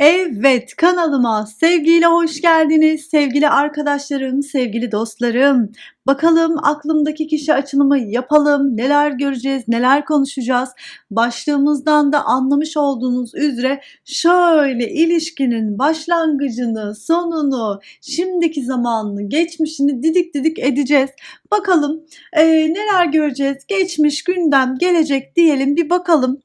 Evet kanalıma sevgiyle hoş geldiniz sevgili arkadaşlarım, sevgili dostlarım. Bakalım aklımdaki kişi açılımı yapalım. Neler göreceğiz, neler konuşacağız. Başlığımızdan da anlamış olduğunuz üzere şöyle ilişkinin başlangıcını, sonunu, şimdiki zamanını, geçmişini didik didik edeceğiz. Bakalım e, neler göreceğiz. Geçmiş, gündem, gelecek diyelim bir bakalım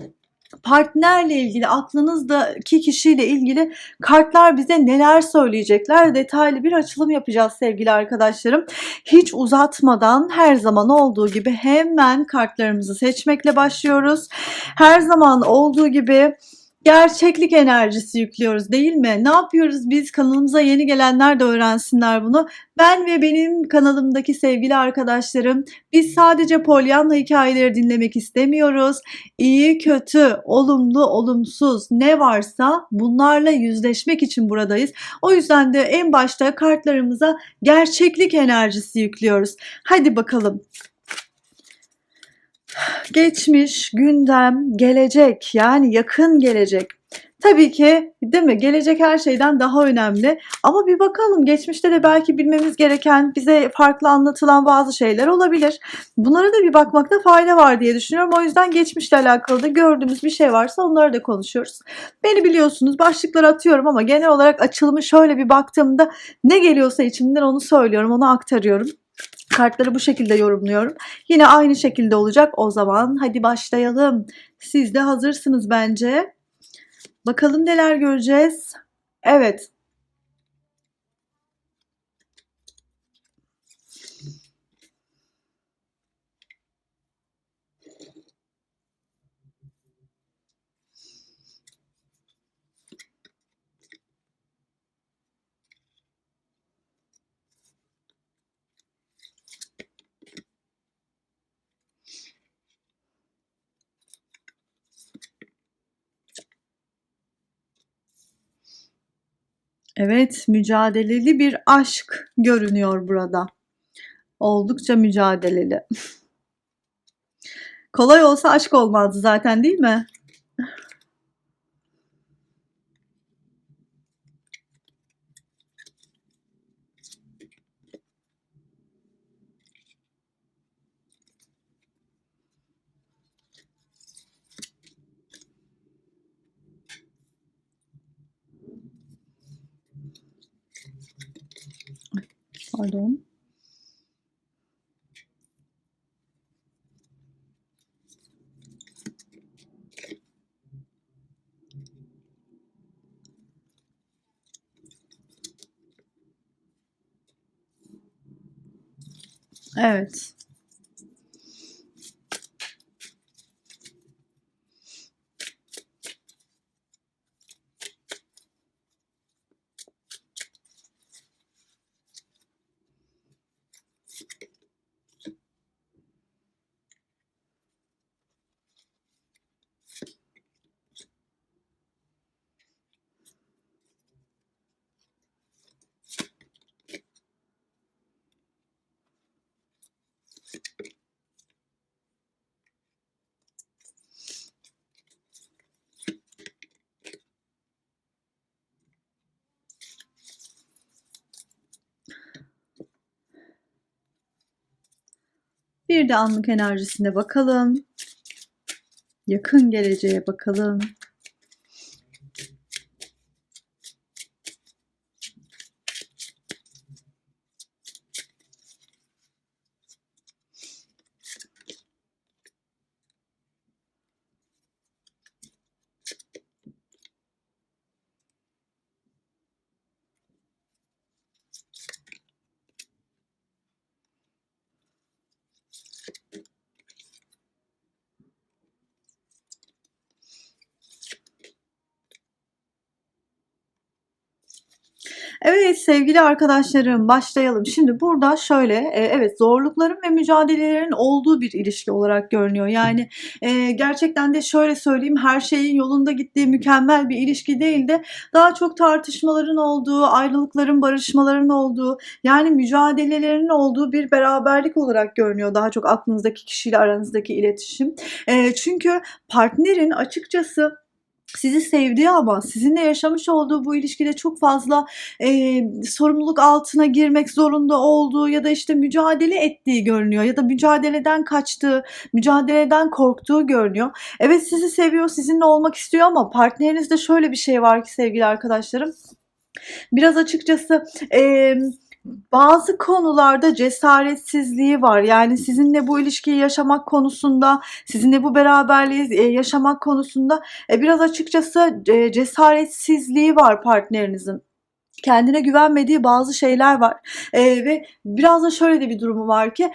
partnerle ilgili aklınızdaki kişiyle ilgili kartlar bize neler söyleyecekler detaylı bir açılım yapacağız sevgili arkadaşlarım. Hiç uzatmadan her zaman olduğu gibi hemen kartlarımızı seçmekle başlıyoruz. Her zaman olduğu gibi gerçeklik enerjisi yüklüyoruz değil mi? Ne yapıyoruz biz? Kanalımıza yeni gelenler de öğrensinler bunu. Ben ve benim kanalımdaki sevgili arkadaşlarım biz sadece Pollyanna hikayeleri dinlemek istemiyoruz. İyi, kötü, olumlu, olumsuz ne varsa bunlarla yüzleşmek için buradayız. O yüzden de en başta kartlarımıza gerçeklik enerjisi yüklüyoruz. Hadi bakalım geçmiş, gündem, gelecek yani yakın gelecek. Tabii ki değil mi? Gelecek her şeyden daha önemli. Ama bir bakalım geçmişte de belki bilmemiz gereken, bize farklı anlatılan bazı şeyler olabilir. Bunlara da bir bakmakta fayda var diye düşünüyorum. O yüzden geçmişle alakalı da gördüğümüz bir şey varsa onları da konuşuyoruz. Beni biliyorsunuz başlıkları atıyorum ama genel olarak açılımı şöyle bir baktığımda ne geliyorsa içimden onu söylüyorum, onu aktarıyorum. Kartları bu şekilde yorumluyorum. Yine aynı şekilde olacak. O zaman hadi başlayalım. Siz de hazırsınız bence. Bakalım neler göreceğiz. Evet. Evet, mücadeleli bir aşk görünüyor burada. Oldukça mücadeleli. Kolay olsa aşk olmazdı zaten değil mi? Pardon. Evet. Bir de anlık enerjisine bakalım. Yakın geleceğe bakalım. Sevgili arkadaşlarım başlayalım. Şimdi burada şöyle e, evet zorlukların ve mücadelelerin olduğu bir ilişki olarak görünüyor. Yani e, gerçekten de şöyle söyleyeyim her şeyin yolunda gittiği mükemmel bir ilişki değil de daha çok tartışmaların olduğu, ayrılıkların, barışmaların olduğu yani mücadelelerin olduğu bir beraberlik olarak görünüyor. Daha çok aklınızdaki kişiyle aranızdaki iletişim. E, çünkü partnerin açıkçası sizi sevdiği ama sizinle yaşamış olduğu bu ilişkide çok fazla e, sorumluluk altına girmek zorunda olduğu ya da işte mücadele ettiği görünüyor ya da mücadeleden kaçtığı, mücadeleden korktuğu görünüyor. Evet sizi seviyor, sizinle olmak istiyor ama partnerinizde şöyle bir şey var ki sevgili arkadaşlarım. Biraz açıkçası eee bazı konularda cesaretsizliği var. Yani sizinle bu ilişkiyi yaşamak konusunda, sizinle bu beraberliği e, yaşamak konusunda e, biraz açıkçası e, cesaretsizliği var partnerinizin kendine güvenmediği bazı şeyler var ve biraz da şöyle de bir durumu var ki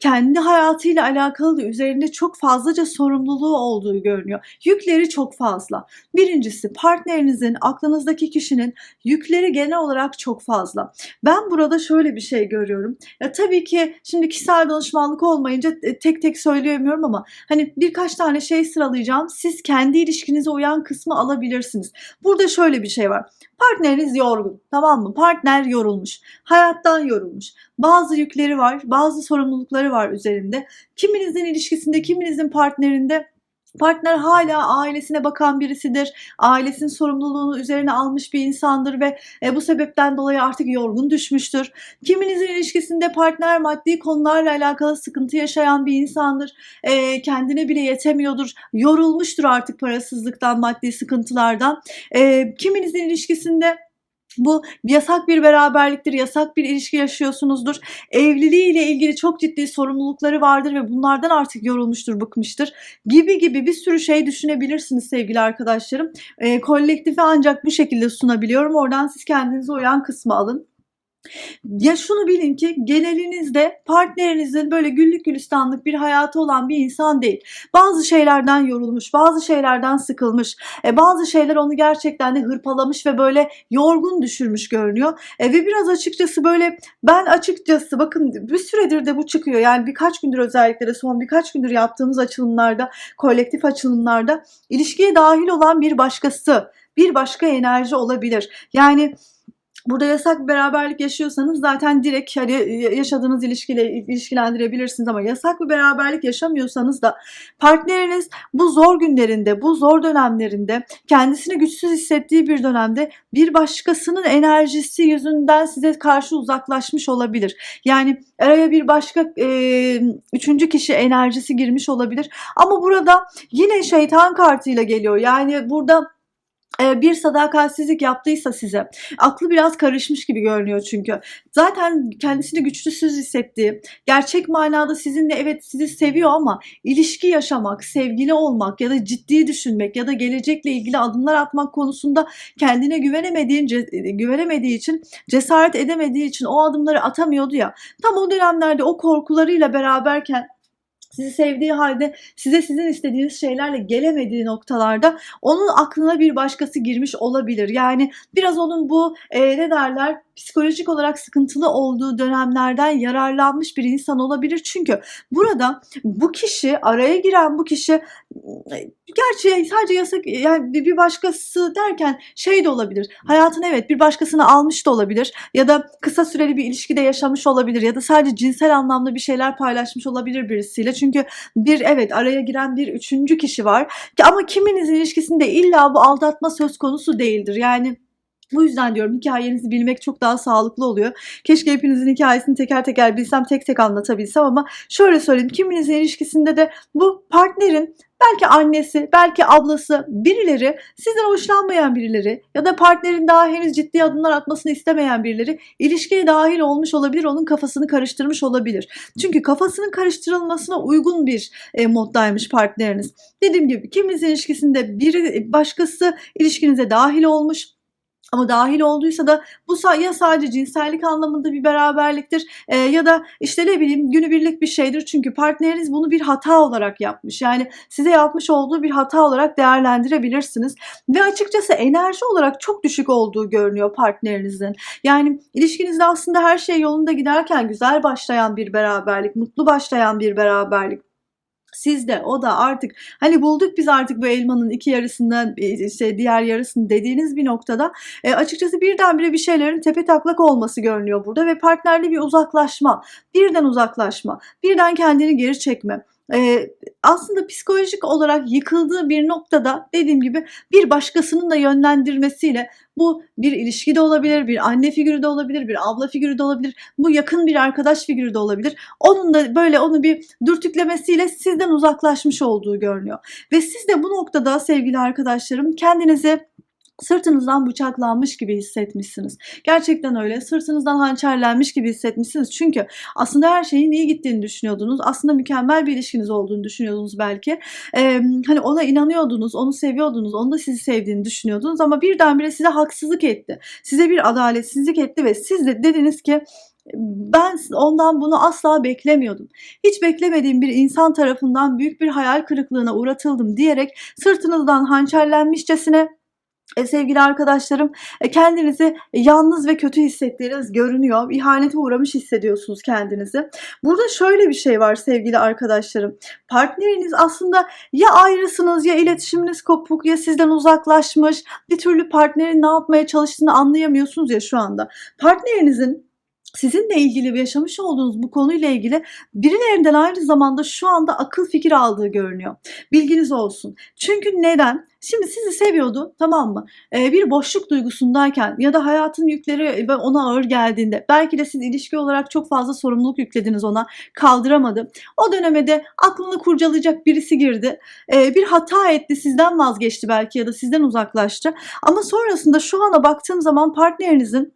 kendi hayatıyla alakalı da üzerinde çok fazlaca sorumluluğu olduğu görünüyor. Yükleri çok fazla. Birincisi partnerinizin, aklınızdaki kişinin yükleri genel olarak çok fazla. Ben burada şöyle bir şey görüyorum. Ya tabii ki şimdi kişisel danışmanlık olmayınca e, tek tek söyleyemiyorum ama hani birkaç tane şey sıralayacağım. Siz kendi ilişkinize uyan kısmı alabilirsiniz. Burada şöyle bir şey var. Partneriniz yorgun tamam mı? Partner yorulmuş. Hayattan yorulmuş. Bazı yükleri var, bazı sorumlulukları var üzerinde. Kiminizin ilişkisinde, kiminizin partnerinde Partner hala ailesine bakan birisidir. Ailesinin sorumluluğunu üzerine almış bir insandır ve e, bu sebepten dolayı artık yorgun düşmüştür. Kiminizin ilişkisinde partner maddi konularla alakalı sıkıntı yaşayan bir insandır. E, kendine bile yetemiyordur. Yorulmuştur artık parasızlıktan, maddi sıkıntılardan. E, kiminizin ilişkisinde bu yasak bir beraberliktir, yasak bir ilişki yaşıyorsunuzdur. Evliliğiyle ilgili çok ciddi sorumlulukları vardır ve bunlardan artık yorulmuştur, bıkmıştır. Gibi gibi bir sürü şey düşünebilirsiniz sevgili arkadaşlarım. E, kolektifi ancak bu şekilde sunabiliyorum. Oradan siz kendinize uyan kısmı alın. Ya şunu bilin ki genelinizde partnerinizin böyle güllük gülistanlık bir hayatı olan bir insan değil. Bazı şeylerden yorulmuş, bazı şeylerden sıkılmış, e, bazı şeyler onu gerçekten de hırpalamış ve böyle yorgun düşürmüş görünüyor. E, ve biraz açıkçası böyle ben açıkçası bakın bir süredir de bu çıkıyor. Yani birkaç gündür özellikle de son birkaç gündür yaptığımız açılımlarda, kolektif açılımlarda ilişkiye dahil olan bir başkası, bir başka enerji olabilir. Yani Burada yasak bir beraberlik yaşıyorsanız zaten direkt hani yaşadığınız ilişkiyle ilişkilendirebilirsiniz ama yasak bir beraberlik yaşamıyorsanız da partneriniz bu zor günlerinde, bu zor dönemlerinde kendisini güçsüz hissettiği bir dönemde bir başkasının enerjisi yüzünden size karşı uzaklaşmış olabilir. Yani araya bir başka e, üçüncü kişi enerjisi girmiş olabilir. Ama burada yine şeytan kartıyla geliyor. Yani burada bir sadakatsizlik yaptıysa size aklı biraz karışmış gibi görünüyor çünkü. Zaten kendisini güçlüsüz hissettiği gerçek manada sizinle evet sizi seviyor ama ilişki yaşamak sevgili olmak ya da ciddi düşünmek ya da gelecekle ilgili adımlar atmak konusunda kendine güvenemediğin güvenemediği için cesaret edemediği için o adımları atamıyordu ya. Tam o dönemlerde o korkularıyla beraberken sizi sevdiği halde size sizin istediğiniz şeylerle gelemediği noktalarda onun aklına bir başkası girmiş olabilir. Yani biraz onun bu e, ne derler psikolojik olarak sıkıntılı olduğu dönemlerden yararlanmış bir insan olabilir. Çünkü burada bu kişi araya giren bu kişi gerçi sadece yasak yani bir başkası derken şey de olabilir. Hayatını evet bir başkasını almış da olabilir ya da kısa süreli bir ilişkide yaşamış olabilir ya da sadece cinsel anlamda bir şeyler paylaşmış olabilir birisiyle. Çünkü bir evet araya giren bir üçüncü kişi var. Ama kiminizin ilişkisinde illa bu aldatma söz konusu değildir. Yani bu yüzden diyorum hikayenizi bilmek çok daha sağlıklı oluyor. Keşke hepinizin hikayesini teker teker bilsem tek tek anlatabilsem ama şöyle söyleyeyim kiminizin ilişkisinde de bu partnerin belki annesi, belki ablası, birileri sizden hoşlanmayan birileri ya da partnerin daha henüz ciddi adımlar atmasını istemeyen birileri ilişkiye dahil olmuş olabilir, onun kafasını karıştırmış olabilir. Çünkü kafasının karıştırılmasına uygun bir e, moddaymış partneriniz. Dediğim gibi kiminizin ilişkisinde biri başkası ilişkinize dahil olmuş, ama dahil olduysa da bu ya sadece cinsellik anlamında bir beraberliktir e, ya da işte ne bileyim günübirlik bir şeydir. Çünkü partneriniz bunu bir hata olarak yapmış. Yani size yapmış olduğu bir hata olarak değerlendirebilirsiniz. Ve açıkçası enerji olarak çok düşük olduğu görünüyor partnerinizin. Yani ilişkinizde aslında her şey yolunda giderken güzel başlayan bir beraberlik, mutlu başlayan bir beraberlik siz de o da artık hani bulduk biz artık bu elmanın iki yarısından işte diğer yarısını dediğiniz bir noktada e, açıkçası birdenbire bir şeylerin tepe taklak olması görünüyor burada ve partnerli bir uzaklaşma, birden uzaklaşma, birden kendini geri çekme e, aslında psikolojik olarak yıkıldığı bir noktada dediğim gibi bir başkasının da yönlendirmesiyle bu bir ilişki de olabilir, bir anne figürü de olabilir, bir abla figürü de olabilir, bu yakın bir arkadaş figürü de olabilir. Onun da böyle onu bir dürtüklemesiyle sizden uzaklaşmış olduğu görünüyor. Ve siz de bu noktada sevgili arkadaşlarım kendinizi sırtınızdan bıçaklanmış gibi hissetmişsiniz. Gerçekten öyle. Sırtınızdan hançerlenmiş gibi hissetmişsiniz. Çünkü aslında her şeyin iyi gittiğini düşünüyordunuz. Aslında mükemmel bir ilişkiniz olduğunu düşünüyordunuz belki. Ee, hani ona inanıyordunuz, onu seviyordunuz, onu da sizi sevdiğini düşünüyordunuz ama birdenbire size haksızlık etti. Size bir adaletsizlik etti ve siz de dediniz ki ben ondan bunu asla beklemiyordum. Hiç beklemediğim bir insan tarafından büyük bir hayal kırıklığına uğratıldım diyerek sırtınızdan hançerlenmişçesine sevgili arkadaşlarım e, kendinizi yalnız ve kötü hissettiğiniz görünüyor. İhanete uğramış hissediyorsunuz kendinizi. Burada şöyle bir şey var sevgili arkadaşlarım. Partneriniz aslında ya ayrısınız ya iletişiminiz kopuk ya sizden uzaklaşmış. Bir türlü partnerin ne yapmaya çalıştığını anlayamıyorsunuz ya şu anda. Partnerinizin sizinle ilgili yaşamış olduğunuz bu konuyla ilgili birilerinden aynı zamanda şu anda akıl fikir aldığı görünüyor. Bilginiz olsun. Çünkü neden? Şimdi sizi seviyordu tamam mı? Ee, bir boşluk duygusundayken ya da hayatın yükleri ona ağır geldiğinde belki de siz ilişki olarak çok fazla sorumluluk yüklediniz ona kaldıramadı. O dönemde aklını kurcalayacak birisi girdi. Ee, bir hata etti sizden vazgeçti belki ya da sizden uzaklaştı. Ama sonrasında şu ana baktığım zaman partnerinizin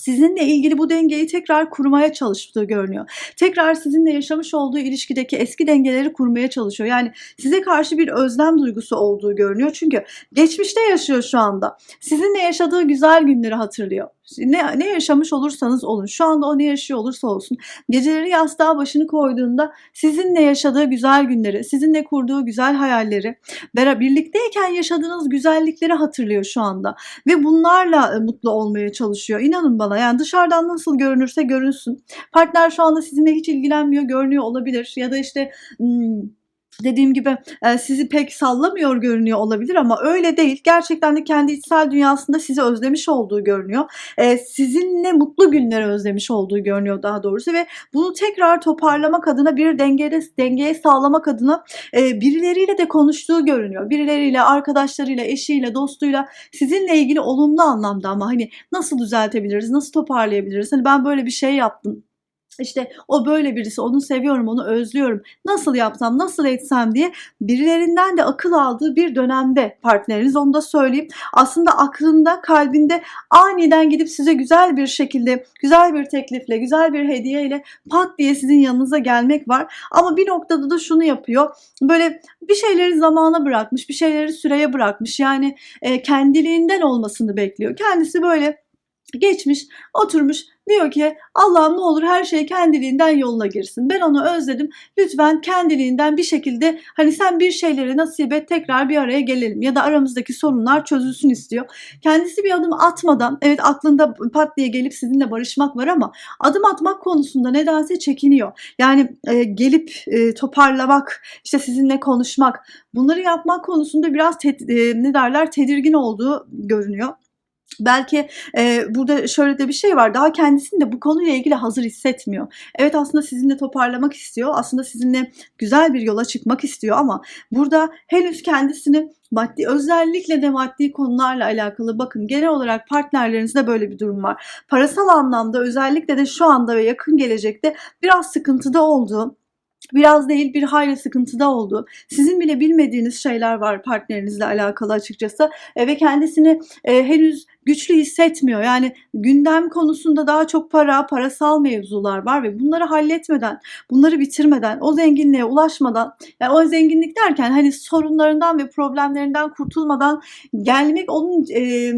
sizinle ilgili bu dengeyi tekrar kurmaya çalıştığı görünüyor. Tekrar sizinle yaşamış olduğu ilişkideki eski dengeleri kurmaya çalışıyor. Yani size karşı bir özlem duygusu olduğu görünüyor. Çünkü geçmişte yaşıyor şu anda. Sizinle yaşadığı güzel günleri hatırlıyor ne, ne yaşamış olursanız olun. Şu anda o ne yaşıyor olursa olsun. Geceleri yastığa başını koyduğunda sizinle yaşadığı güzel günleri, sizinle kurduğu güzel hayalleri, birlikteyken yaşadığınız güzellikleri hatırlıyor şu anda. Ve bunlarla e, mutlu olmaya çalışıyor. İnanın bana yani dışarıdan nasıl görünürse görünsün. Partner şu anda sizinle hiç ilgilenmiyor, görünüyor olabilir. Ya da işte... Hmm, dediğim gibi e, sizi pek sallamıyor görünüyor olabilir ama öyle değil. Gerçekten de kendi içsel dünyasında sizi özlemiş olduğu görünüyor. E, sizinle mutlu günleri özlemiş olduğu görünüyor daha doğrusu ve bunu tekrar toparlamak adına bir dengede dengeye sağlamak adına e, birileriyle de konuştuğu görünüyor. Birileriyle, arkadaşlarıyla, eşiyle, dostuyla sizinle ilgili olumlu anlamda ama hani nasıl düzeltebiliriz, nasıl toparlayabiliriz? Hani ben böyle bir şey yaptım işte o böyle birisi, onu seviyorum, onu özlüyorum. Nasıl yapsam, nasıl etsem diye birilerinden de akıl aldığı bir dönemde partneriniz. Onu da söyleyeyim. Aslında aklında, kalbinde aniden gidip size güzel bir şekilde, güzel bir teklifle, güzel bir hediyeyle pat diye sizin yanınıza gelmek var. Ama bir noktada da şunu yapıyor. Böyle bir şeyleri zamana bırakmış, bir şeyleri süreye bırakmış. Yani e, kendiliğinden olmasını bekliyor. Kendisi böyle geçmiş, oturmuş diyor ki Allah'ım ne olur her şey kendiliğinden yoluna girsin. Ben onu özledim. Lütfen kendiliğinden bir şekilde hani sen bir şeyleri nasip et tekrar bir araya gelelim ya da aramızdaki sorunlar çözülsün istiyor. Kendisi bir adım atmadan evet aklında pat diye gelip sizinle barışmak var ama adım atmak konusunda nedense çekiniyor. Yani e, gelip e, toparlamak, işte sizinle konuşmak, bunları yapmak konusunda biraz te, e, ne derler tedirgin olduğu görünüyor. Belki e, burada şöyle de bir şey var. Daha kendisini de bu konuyla ilgili hazır hissetmiyor. Evet aslında sizinle toparlamak istiyor. Aslında sizinle güzel bir yola çıkmak istiyor ama burada henüz kendisini maddi özellikle de maddi konularla alakalı bakın genel olarak partnerlerinizde böyle bir durum var. Parasal anlamda özellikle de şu anda ve yakın gelecekte biraz sıkıntıda olduğu biraz değil bir hayli sıkıntıda oldu. Sizin bile bilmediğiniz şeyler var partnerinizle alakalı açıkçası e, ve kendisini e, henüz güçlü hissetmiyor. Yani gündem konusunda daha çok para, parasal mevzular var ve bunları halletmeden, bunları bitirmeden, o zenginliğe ulaşmadan, yani o zenginlik derken hani sorunlarından ve problemlerinden kurtulmadan gelmek onun e,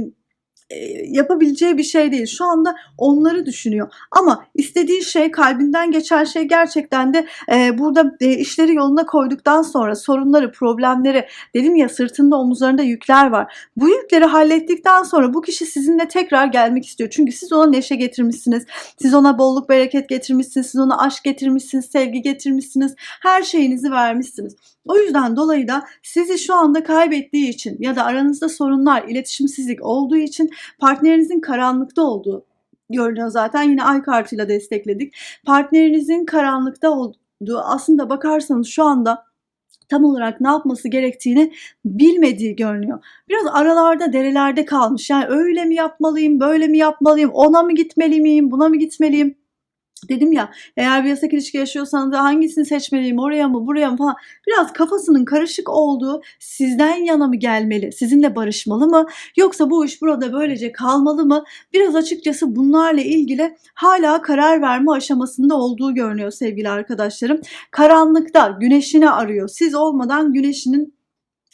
yapabileceği bir şey değil. Şu anda onları düşünüyor. Ama istediği şey kalbinden geçen şey gerçekten de e, burada e, işleri yoluna koyduktan sonra sorunları, problemleri dedim ya sırtında omuzlarında yükler var. Bu yükleri hallettikten sonra bu kişi sizinle tekrar gelmek istiyor. Çünkü siz ona neşe getirmişsiniz. Siz ona bolluk bereket getirmişsiniz. Siz ona aşk getirmişsiniz, sevgi getirmişsiniz. Her şeyinizi vermişsiniz. O yüzden dolayı da sizi şu anda kaybettiği için ya da aranızda sorunlar, iletişimsizlik olduğu için partnerinizin karanlıkta olduğu görünüyor zaten. Yine ay kartıyla destekledik. Partnerinizin karanlıkta olduğu du- aslında bakarsanız şu anda tam olarak ne yapması gerektiğini bilmediği görünüyor. Biraz aralarda derelerde kalmış. Yani öyle mi yapmalıyım, böyle mi yapmalıyım, ona mı gitmeli miyim, buna mı gitmeliyim? Dedim ya eğer bir yasak ilişki yaşıyorsanız hangisini seçmeliyim oraya mı buraya mı? falan. Biraz kafasının karışık olduğu sizden yana mı gelmeli? Sizinle barışmalı mı? Yoksa bu iş burada böylece kalmalı mı? Biraz açıkçası bunlarla ilgili hala karar verme aşamasında olduğu görünüyor sevgili arkadaşlarım. Karanlıkta güneşini arıyor. Siz olmadan güneşinin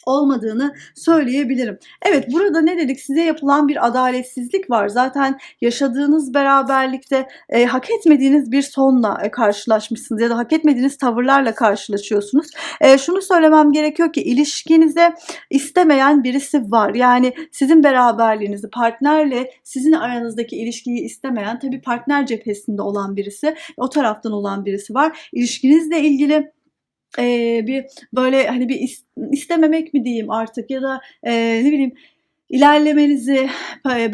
olmadığını söyleyebilirim. Evet burada ne dedik size yapılan bir adaletsizlik var. Zaten yaşadığınız beraberlikte e, hak etmediğiniz bir sonla e, karşılaşmışsınız ya da hak etmediğiniz tavırlarla karşılaşıyorsunuz. E, şunu söylemem gerekiyor ki ilişkinize istemeyen birisi var. Yani sizin beraberliğinizi partnerle sizin aranızdaki ilişkiyi istemeyen tabii partner cephesinde olan birisi o taraftan olan birisi var. İlişkinizle ilgili Eee, bir böyle hani bir is- istememek mi diyeyim artık ya da eee, ne bileyim ilerlemenizi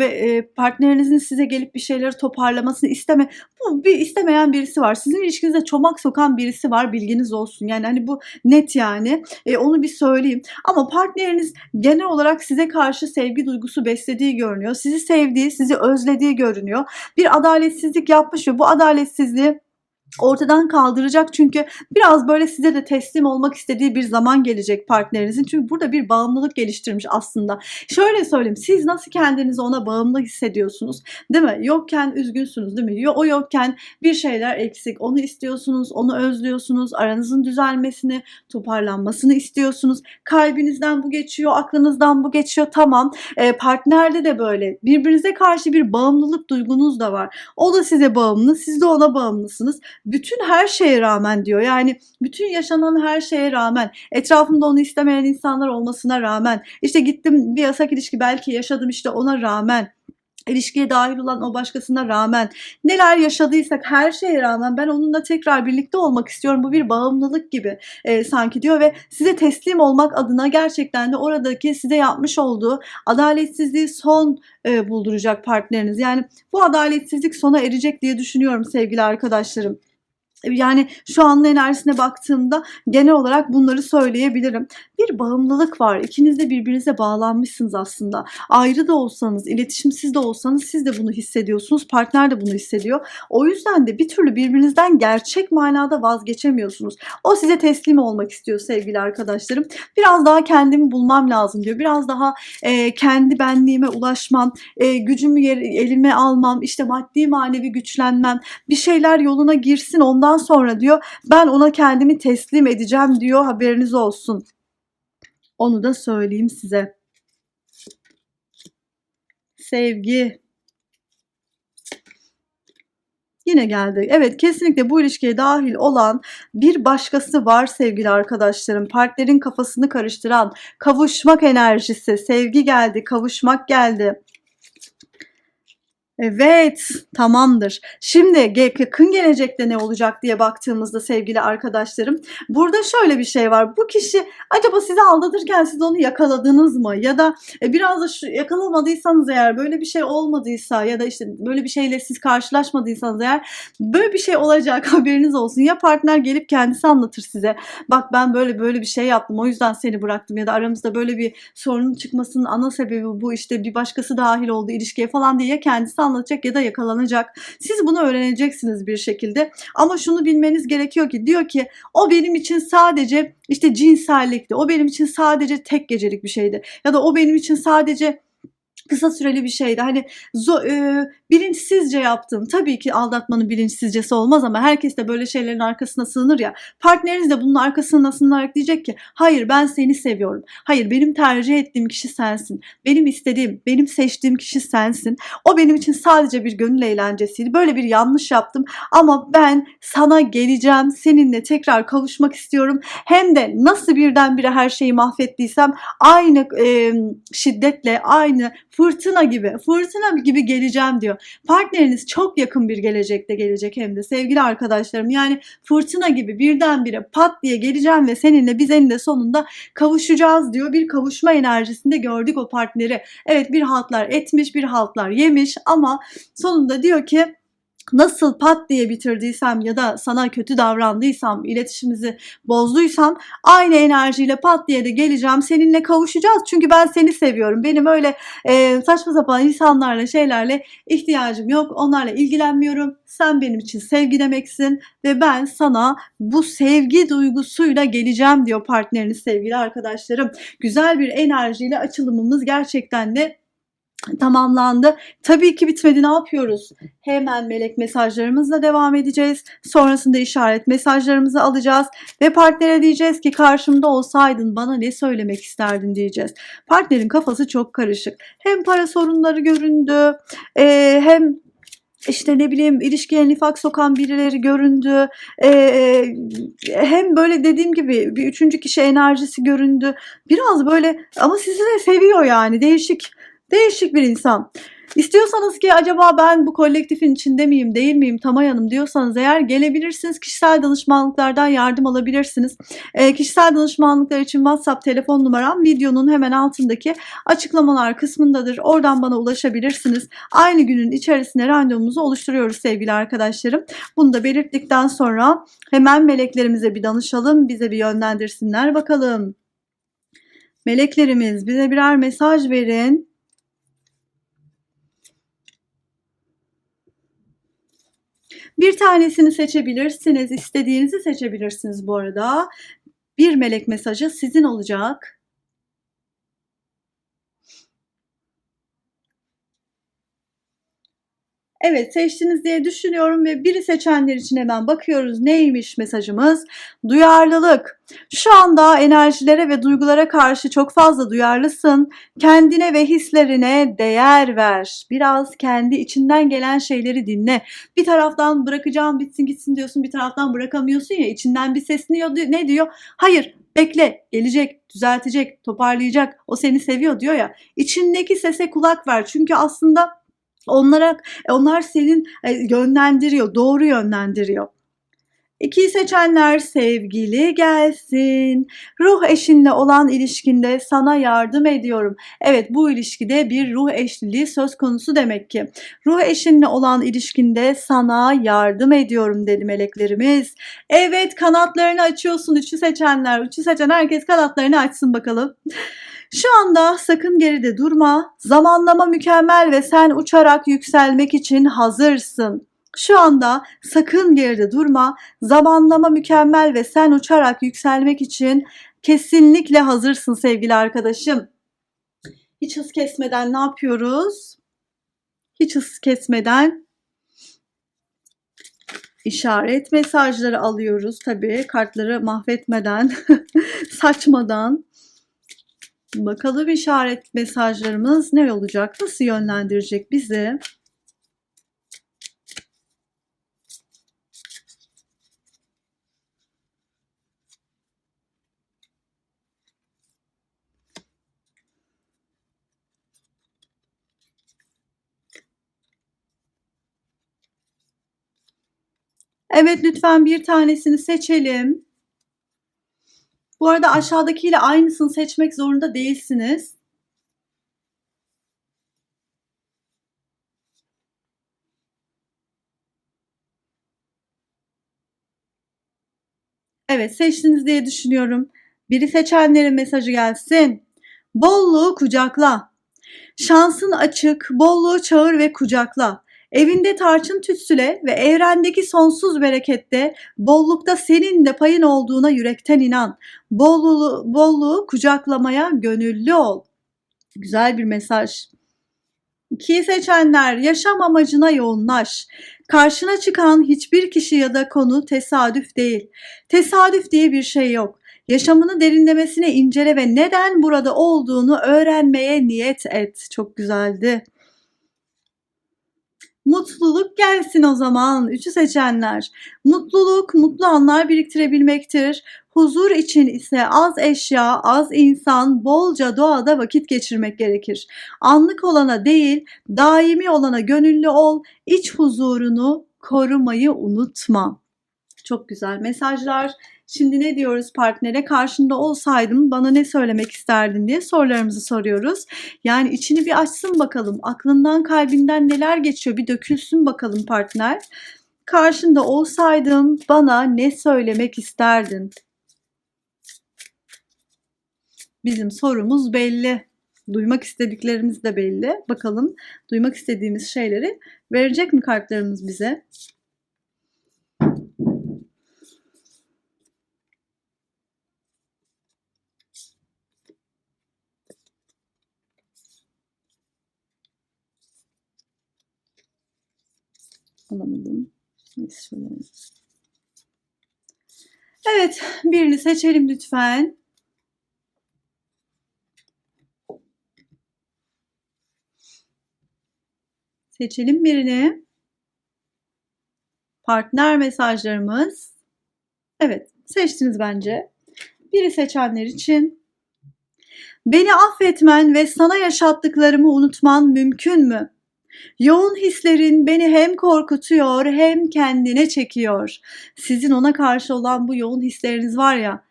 e, partnerinizin size gelip bir şeyleri toparlamasını isteme bu bir istemeyen birisi var. Sizin ilişkinize çomak sokan birisi var bilginiz olsun. Yani hani bu net yani. E, onu bir söyleyeyim. Ama partneriniz genel olarak size karşı sevgi duygusu beslediği görünüyor. Sizi sevdiği sizi özlediği görünüyor. Bir adaletsizlik yapmış ve bu adaletsizliği ortadan kaldıracak çünkü biraz böyle size de teslim olmak istediği bir zaman gelecek partnerinizin. Çünkü burada bir bağımlılık geliştirmiş aslında. Şöyle söyleyeyim siz nasıl kendinizi ona bağımlı hissediyorsunuz değil mi? Yokken üzgünsünüz değil mi? O yokken bir şeyler eksik. Onu istiyorsunuz, onu özlüyorsunuz. Aranızın düzelmesini, toparlanmasını istiyorsunuz. Kalbinizden bu geçiyor, aklınızdan bu geçiyor. Tamam. E, partnerde de böyle. Birbirinize karşı bir bağımlılık duygunuz da var. O da size bağımlı, siz de ona bağımlısınız bütün her şeye rağmen diyor. Yani bütün yaşanan her şeye rağmen, etrafımda onu istemeyen insanlar olmasına rağmen, işte gittim bir yasak ilişki belki yaşadım işte ona rağmen, ilişkiye dahil olan o başkasına rağmen, neler yaşadıysak her şeye rağmen ben onunla tekrar birlikte olmak istiyorum. Bu bir bağımlılık gibi e, sanki diyor ve size teslim olmak adına gerçekten de oradaki size yapmış olduğu adaletsizliği son e, bulduracak partneriniz. Yani bu adaletsizlik sona erecek diye düşünüyorum sevgili arkadaşlarım. Yani şu anın enerjisine baktığımda genel olarak bunları söyleyebilirim. Bir bağımlılık var. İkiniz de birbirinize bağlanmışsınız aslında. Ayrı da olsanız, iletişimsiz de olsanız siz de bunu hissediyorsunuz. Partner de bunu hissediyor. O yüzden de bir türlü birbirinizden gerçek manada vazgeçemiyorsunuz. O size teslim olmak istiyor sevgili arkadaşlarım. Biraz daha kendimi bulmam lazım diyor. Biraz daha e, kendi benliğime ulaşmam, e, gücümü yer, elime almam, işte maddi manevi güçlenmem, bir şeyler yoluna girsin ondan sonra diyor ben ona kendimi teslim edeceğim diyor haberiniz olsun. Onu da söyleyeyim size. Sevgi. Yine geldi. Evet kesinlikle bu ilişkiye dahil olan bir başkası var sevgili arkadaşlarım. Partnerin kafasını karıştıran kavuşmak enerjisi, sevgi geldi, kavuşmak geldi. Evet, tamamdır. Şimdi yakın gelecekte ne olacak diye baktığımızda sevgili arkadaşlarım, burada şöyle bir şey var. Bu kişi acaba sizi aldatırken siz onu yakaladınız mı? Ya da e, biraz da şu, yakalamadıysanız eğer böyle bir şey olmadıysa ya da işte böyle bir şeyle siz karşılaşmadıysanız eğer böyle bir şey olacak haberiniz olsun. Ya partner gelip kendisi anlatır size. Bak ben böyle böyle bir şey yaptım o yüzden seni bıraktım ya da aramızda böyle bir sorunun çıkmasının ana sebebi bu işte bir başkası dahil oldu ilişkiye falan diye ya kendisi anlatacak ya da yakalanacak. Siz bunu öğreneceksiniz bir şekilde. Ama şunu bilmeniz gerekiyor ki diyor ki o benim için sadece işte cinsellikti. O benim için sadece tek gecelik bir şeydi. Ya da o benim için sadece kısa süreli bir şeydi. Hani zo- e, bilinçsizce yaptım. Tabii ki aldatmanın bilinçsizcesi olmaz ama herkes de böyle şeylerin arkasına sığınır ya. Partneriniz de bunun arkasına sığınarak diyecek ki hayır ben seni seviyorum. Hayır benim tercih ettiğim kişi sensin. Benim istediğim, benim seçtiğim kişi sensin. O benim için sadece bir gönül eğlencesiydi. Böyle bir yanlış yaptım ama ben sana geleceğim. Seninle tekrar kavuşmak istiyorum. Hem de nasıl birdenbire her şeyi mahvettiysem aynı e, şiddetle, aynı fırtına gibi, fırtına gibi geleceğim diyor. Partneriniz çok yakın bir gelecekte gelecek hem de sevgili arkadaşlarım. Yani fırtına gibi birdenbire pat diye geleceğim ve seninle biz eninde sonunda kavuşacağız diyor. Bir kavuşma enerjisinde gördük o partneri. Evet bir haltlar etmiş, bir haltlar yemiş ama sonunda diyor ki nasıl pat diye bitirdiysem ya da sana kötü davrandıysam, iletişimimizi bozduysam aynı enerjiyle pat diye de geleceğim. Seninle kavuşacağız. Çünkü ben seni seviyorum. Benim öyle e, saçma sapan insanlarla şeylerle ihtiyacım yok. Onlarla ilgilenmiyorum. Sen benim için sevgi demeksin ve ben sana bu sevgi duygusuyla geleceğim diyor partneriniz sevgili arkadaşlarım. Güzel bir enerjiyle açılımımız gerçekten de tamamlandı. Tabii ki bitmedi ne yapıyoruz? Hemen melek mesajlarımızla devam edeceğiz. Sonrasında işaret mesajlarımızı alacağız ve partnere diyeceğiz ki karşımda olsaydın bana ne söylemek isterdin diyeceğiz. Partnerin kafası çok karışık. Hem para sorunları göründü e, hem işte ne bileyim ilişkiye nifak sokan birileri göründü. Ee, hem böyle dediğim gibi bir üçüncü kişi enerjisi göründü. Biraz böyle ama sizi de seviyor yani değişik değişik bir insan. İstiyorsanız ki acaba ben bu kolektifin içinde miyim değil miyim Tamay Hanım diyorsanız eğer gelebilirsiniz. Kişisel danışmanlıklardan yardım alabilirsiniz. E, kişisel danışmanlıklar için WhatsApp telefon numaram videonun hemen altındaki açıklamalar kısmındadır. Oradan bana ulaşabilirsiniz. Aynı günün içerisinde randevumuzu oluşturuyoruz sevgili arkadaşlarım. Bunu da belirttikten sonra hemen meleklerimize bir danışalım. Bize bir yönlendirsinler bakalım. Meleklerimiz bize birer mesaj verin. Bir tanesini seçebilirsiniz. istediğinizi seçebilirsiniz bu arada. Bir melek mesajı sizin olacak. Evet seçtiniz diye düşünüyorum ve biri seçenler için hemen bakıyoruz. Neymiş mesajımız? Duyarlılık. Şu anda enerjilere ve duygulara karşı çok fazla duyarlısın. Kendine ve hislerine değer ver. Biraz kendi içinden gelen şeyleri dinle. Bir taraftan bırakacağım bitsin gitsin diyorsun. Bir taraftan bırakamıyorsun ya. içinden bir ses ne diyor? Hayır bekle gelecek düzeltecek toparlayacak o seni seviyor diyor ya. İçindeki sese kulak ver. Çünkü aslında Onlara, onlar senin e, yönlendiriyor, doğru yönlendiriyor. İkiyi seçenler sevgili gelsin. Ruh eşinle olan ilişkinde sana yardım ediyorum. Evet bu ilişkide bir ruh eşliliği söz konusu demek ki. Ruh eşinle olan ilişkinde sana yardım ediyorum dedi meleklerimiz. Evet kanatlarını açıyorsun üçü seçenler. Üçü seçen herkes kanatlarını açsın bakalım. Şu anda sakın geride durma. Zamanlama mükemmel ve sen uçarak yükselmek için hazırsın. Şu anda sakın geride durma. Zamanlama mükemmel ve sen uçarak yükselmek için kesinlikle hazırsın sevgili arkadaşım. Hiç hız kesmeden ne yapıyoruz? Hiç hız kesmeden işaret mesajları alıyoruz tabii kartları mahvetmeden, saçmadan. Bakalım işaret mesajlarımız ne olacak? Nasıl yönlendirecek bizi? Evet lütfen bir tanesini seçelim. Bu arada aşağıdakiyle aynısını seçmek zorunda değilsiniz. Evet seçtiniz diye düşünüyorum. Biri seçenlerin mesajı gelsin. Bolluğu kucakla. Şansın açık, bolluğu çağır ve kucakla. Evinde tarçın tütsüle ve evrendeki sonsuz berekette, bollukta senin de payın olduğuna yürekten inan. Bolluğu, bolluğu kucaklamaya gönüllü ol. Güzel bir mesaj. İkiyi seçenler yaşam amacına yoğunlaş. Karşına çıkan hiçbir kişi ya da konu tesadüf değil. Tesadüf diye bir şey yok. Yaşamını derinlemesine incele ve neden burada olduğunu öğrenmeye niyet et. Çok güzeldi. Mutluluk gelsin o zaman. Üçü seçenler. Mutluluk, mutlu anlar biriktirebilmektir. Huzur için ise az eşya, az insan, bolca doğada vakit geçirmek gerekir. Anlık olana değil, daimi olana gönüllü ol. İç huzurunu korumayı unutma. Çok güzel mesajlar. Şimdi ne diyoruz partnere? Karşında olsaydım bana ne söylemek isterdin diye sorularımızı soruyoruz. Yani içini bir açsın bakalım. Aklından kalbinden neler geçiyor bir dökülsün bakalım partner. Karşında olsaydım bana ne söylemek isterdin? Bizim sorumuz belli. Duymak istediklerimiz de belli. Bakalım duymak istediğimiz şeyleri verecek mi kartlarımız bize? Alamadım. Neyse şöyle. Evet, birini seçelim lütfen. Seçelim birini. Partner mesajlarımız. Evet, seçtiniz bence. Biri seçenler için. Beni affetmen ve sana yaşattıklarımı unutman mümkün mü? Yoğun hislerin beni hem korkutuyor hem kendine çekiyor. Sizin ona karşı olan bu yoğun hisleriniz var ya,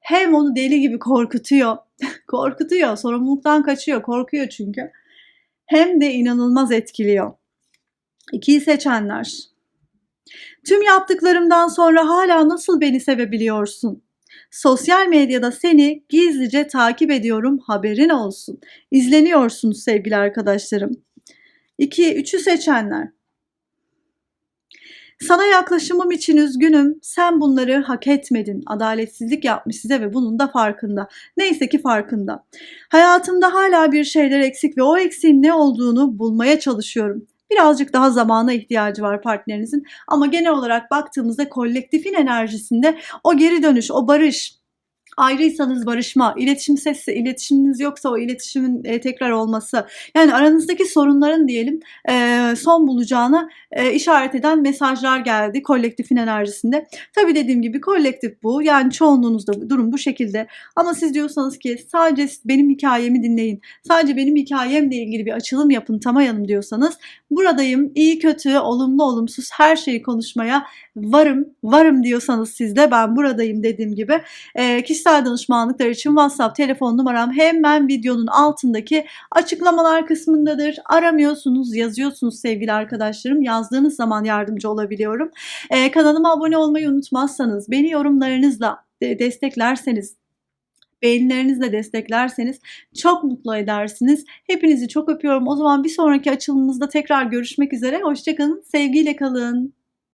hem onu deli gibi korkutuyor. korkutuyor, sorumluluktan kaçıyor, korkuyor çünkü. Hem de inanılmaz etkiliyor. İkiyi seçenler. Tüm yaptıklarımdan sonra hala nasıl beni sevebiliyorsun? Sosyal medyada seni gizlice takip ediyorum haberin olsun. İzleniyorsunuz sevgili arkadaşlarım. 2, 3'ü seçenler. Sana yaklaşımım için üzgünüm. Sen bunları hak etmedin. Adaletsizlik yapmış size ve bunun da farkında. Neyse ki farkında. Hayatımda hala bir şeyler eksik ve o eksiğin ne olduğunu bulmaya çalışıyorum. Birazcık daha zamana ihtiyacı var partnerinizin ama genel olarak baktığımızda kolektifin enerjisinde o geri dönüş, o barış, ayrıysanız barışma, iletişim sesi, iletişiminiz yoksa o iletişimin e, tekrar olması. Yani aranızdaki sorunların diyelim e, son bulacağına e, işaret eden mesajlar geldi kolektifin enerjisinde. Tabii dediğim gibi kolektif bu. Yani çoğunluğunuzda durum bu şekilde. Ama siz diyorsanız ki sadece benim hikayemi dinleyin. Sadece benim hikayemle ilgili bir açılım yapın Tamayanım diyorsanız buradayım. iyi kötü, olumlu olumsuz her şeyi konuşmaya varım. Varım diyorsanız siz de ben buradayım dediğim gibi. E, kişisel danışmanlıklar için WhatsApp telefon numaram hemen videonun altındaki açıklamalar kısmındadır. Aramıyorsunuz, yazıyorsunuz sevgili arkadaşlarım. Yazdığınız zaman yardımcı olabiliyorum. Ee, kanalıma abone olmayı unutmazsanız, beni yorumlarınızla desteklerseniz, beğenilerinizle desteklerseniz çok mutlu edersiniz. Hepinizi çok öpüyorum. O zaman bir sonraki açılımımızda tekrar görüşmek üzere. Hoşçakalın, sevgiyle kalın.